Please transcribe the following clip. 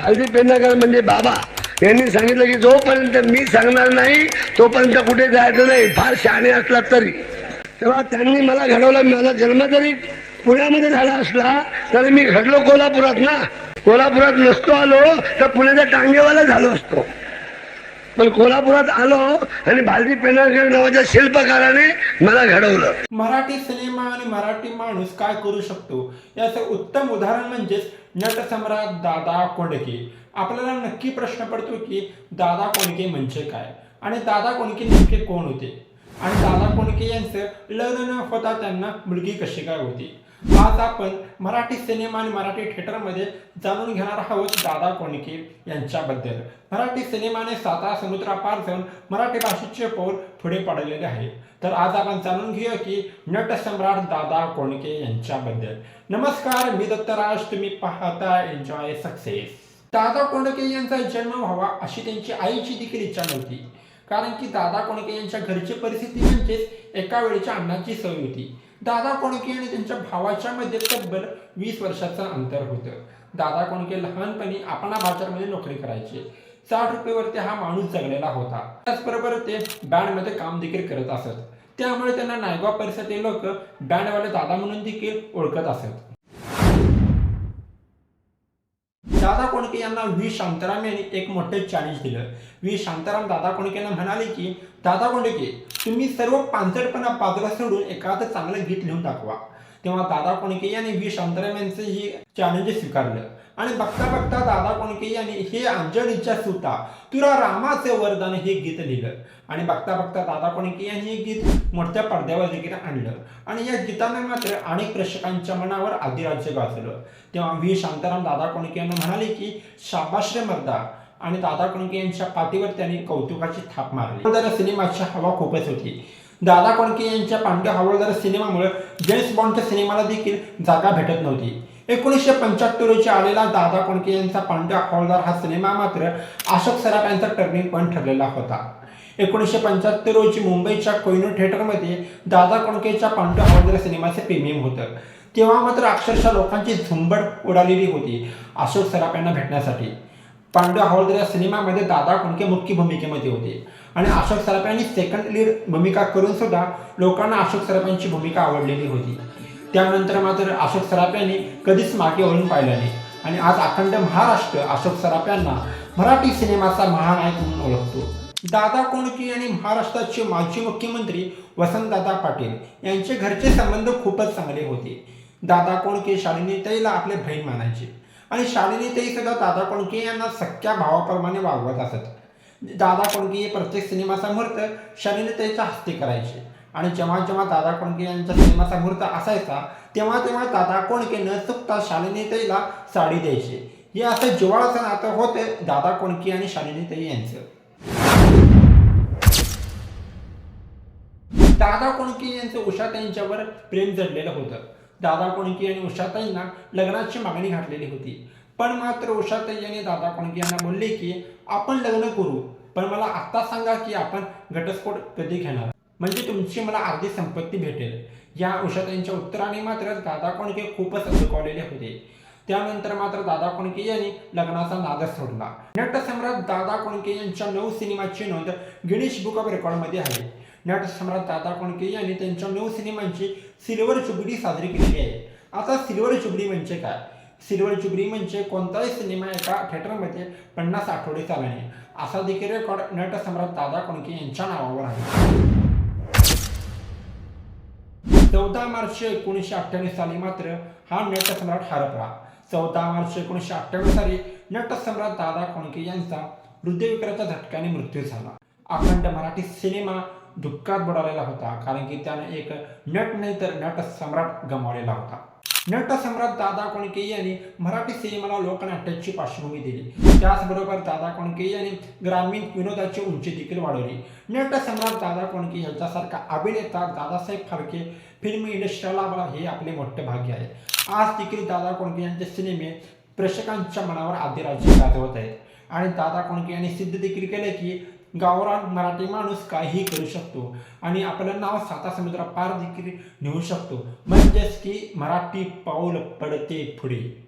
हल्दी पेंढारकर म्हणजे बाबा. यांनी सांगितलं की जोपर्यंत मी सांगणार नाही तोपर्यंत कुठे जायचं नाही. फार शहाणे असला तरी. तेव्हा त्यांनी मला घडवलं. माझा जन्म जरी पुण्यामध्ये झाला असला तरी मी घडलो कोल्हापुरात ना. कोल्हापुरात नसतो आलो तर पुण्याच्या टांगेवाला झालो असतो. पण कोल्हापुरात आलो आणि भालजी पेंढारकर नावाच्या शिल्पकाराने मला घडवलं. मराठी सिनेमा आणि मराठी माणूस काय करू शकतो? याचं उत्तम उदाहरण म्हणजेच नटसम्राट दादा कोंडके. आपल्याला नक्की प्रश्न पडतो की दादा कोंडके म्हणजे काय? आणि दादा कोंडके नेमके कोण होते? आणि दादा कोंडके यांचं लग्न न होता त्यांना मुलगी कशी काय होती? आज आपण मराठी सिनेमा आणि मराठी थिएटरमध्ये जाणून घेणार आहोत दादा कोंडके यांच्याबद्दल. मराठी सिनेमाने साता समुद्रापार जाऊन मराठी भाषेचे पाऊल पुढे पडलेले आहे. तर आज आपण जाणून घेऊया की नटसम्राट दादा कोंडके यांच्याबद्दल. नमस्कार मी दत्तराज तुम्ही पाहता एन्जॉय सक्सेस दादा कोंडके यांचा जन्म व्हावा अशी त्यांची आईची देखील इच्छा नव्हती. कारण की दादा कोणके यांच्या घरची परिस्थिती म्हणजेच एका वेळेच्या अन्नाची सवय होती. दादा कोणके आणि त्यांच्या भावाच्या मध्ये तब्बल वीस वर्षाचं अंतर होतं. दादा कोणके लहानपणी आपणा बाजारमध्ये नोकरी करायचे. साठ रुपयेवरती हा माणूस जगलेला होता. त्याचबरोबर ते बँडमध्ये काम देखील करत असत. त्यामुळे त्यांना नायगाव परिसरातील लोक बँडवाले दादा म्हणून देखील ओळखत असत. दादा कोणके यांना व्ही. शांताराम यांनी एक मोठे चॅलेंज दिलं. व्ही. शांताराम दादा कोणके यांना म्हणाले की दादा कोंडके तुम्ही सर्व पांचटपणा बाजूला सोडून एखादं चांगलं गीत लिहून दाखवा. तेव्हा दादा कोणके यांनी व्ही. शांताराम यांचं ही चॅलेंज स्वीकारलं. आणि बघता बघता दादा कोणके यांनी हे अंजलीच्या सुता तुरा रामाचे वरदान हे गीत लिहिलं. आणि बघता बघता दादा कोणके यांनी हे गीत मोठ्या पडद्यावर देखील आणलं. आणि या गीताने मात्र अनेक प्रेक्षकांच्या मनावर अधिराज्य गाजलं. तेव्हा व्ही. शांताराम दादा कोणके यांना म्हणाले की शाबाश्रे मर्दा. आणि दादा कोणके यांच्या पाठीवर त्यांनी कौतुकाची थाप मारली. सिनेमाची हवा खूपच होती. दादा कोणके यांच्या पांडे हवालदार सिनेमामुळे जेम्स बॉन्डच्या सिनेमाला देखील जागा भेटत नव्हती. एकोणीसशे पंच्याहत्तर रोजी आलेला दादा कोंडके यांचा पांड्या हवालदार हा सिनेमा मात्र अशोक सराफ यांचा टर्निंग पॉईंट ठरलेला होता. एकोणीसशे पंच्याहत्तर रोजी मुंबईच्या कोहिनूर थिएटरमध्ये दादा कोंडकेच्या पांड्या हॉलदार सिनेमाचे प्रीमियम होतं. तेव्हा मात्र अक्षरशः लोकांची झुंबड उडालेली होती अशोक सराफ यांना भेटण्यासाठी. पांडव हवालदार या सिनेमामध्ये दादा कोंडके मुख्य भूमिकेमध्ये होते आणि अशोक सराफ यांनी सेकंड लीड भूमिका करून सुद्धा लोकांना अशोक सराफ यांची भूमिका आवडलेली होती. त्यानंतर मात्र अशोक सराफ यांनी कधीच मागे वळून पाहिलं नाही. आणि आज अखंड महाराष्ट्र अशोक सराफ यांना मराठी सिनेमाचा महानायक म्हणून ओळखतो. दादा कोंडके आणि महाराष्ट्राचे माजी मुख्यमंत्री वसंतदादा पाटील यांचे घरचे संबंध खूपच चांगले होते. दादा कोंडके शालिनीताईला आपले बहीण मानायचे. आणि शालिनी ताई सुद्धा दादा कोंडके यांना सख्या भावाप्रमाणे वागवत असत. दादा कोंडके हे प्रत्येक सिनेमाचा मुहूर्त शालिनीताईच्या हस्ते करायचे. आणि जेव्हा जेव्हा दादा कोणके यांचा सिनेमाचा मुहूर्त असायचा तेव्हा तेव्हा दादा कोणके न चुकता शालिनीताईला साडी द्यायची. हे असं जिवाळाचं नातं होते दादा कोंडके आणि शालिनी ताई यांचं. दादा कोंडके यांचं उषाताईंच्यावर प्रेम जडलेलं होतं. दादा कोंडके आणि उषाताईंना लग्नाची मागणी घातलेली होती. पण मात्र उषाताई यांनी दादा कोणकी यांना बोलले की आपण लग्न करू पण मला आत्ता सांगा की आपण घटस्फोट कधी घेणार? म्हणजे तुमची मला अर्धी संपत्ती भेटेल. या उषाताईंच्या उत्तराने मात्र दादा कोणके खूपच चुकवलेले होते. त्यानंतर मात्र दादा कोणके यांनी लग्नाचा नादच सोडला. नटसम्राट दादा कोणके यांच्या नऊ सिनेमाची नोंद गिनीश बुक ऑफ रेकॉर्डमध्ये आहे. नटसम्राट दादा कोणके यांनी त्यांच्या नऊ सिनेमांची सिल्वर चुबडी साजरी केलेली आहे. आता सिल्वर चुबडी म्हणजे काय? सिल्वर जुबली म्हणजे कोणताही सिनेमा एका थिएटरमध्ये पन्नास आठवडे चालणे. असा देखील रेकॉर्ड नटसम्राट दादा कोणके यांच्या नावावर आहे. चौदा मार्च एकोणीसशे अठ्ठ्याण्णव साली मात्र हा नटसम्राट हरपला चौदा मार्च एकोणीसशे अठ्ठ्याण्णव साली नटसम्राट दादा कोणके यांचा हृदयविकाराच्या झटक्याने मृत्यू झाला. अखंड मराठी सिनेमा दुःखात बुडालेला होता कारण की त्याने एक नट नाही तर नट सम्राट गमावलेला होता. नटसम्राट दादा कोणके यांनी मराठी सिनेमाला लोकनाट्याची पार्श्वभूमी दिली. त्याचबरोबर दादा कोणके यांनी ग्रामीण विनोदाची उंची देखील वाढवली. नटसम्राट दादा कोणके यांच्यासारखा अभिनेता दादासाहेब फाळके फिल्म इंडस्ट्रीला लाभला हे आपले मोठे भाग्य आहे. आज देखील दादा कोणके यांचे सिनेमे प्रेक्षकांच्या मनावर आदिराज्य गाजवत आहेत. आणि दादा कोणके यांनी सिद्ध देखील केले की गावरान मराठी माणूस काहीही करू शकतो आणि आपलं नाव साता समुद्रा पार देखील नेऊ शकतो. म्हणजेच की मराठी पाऊल पडते पुढे.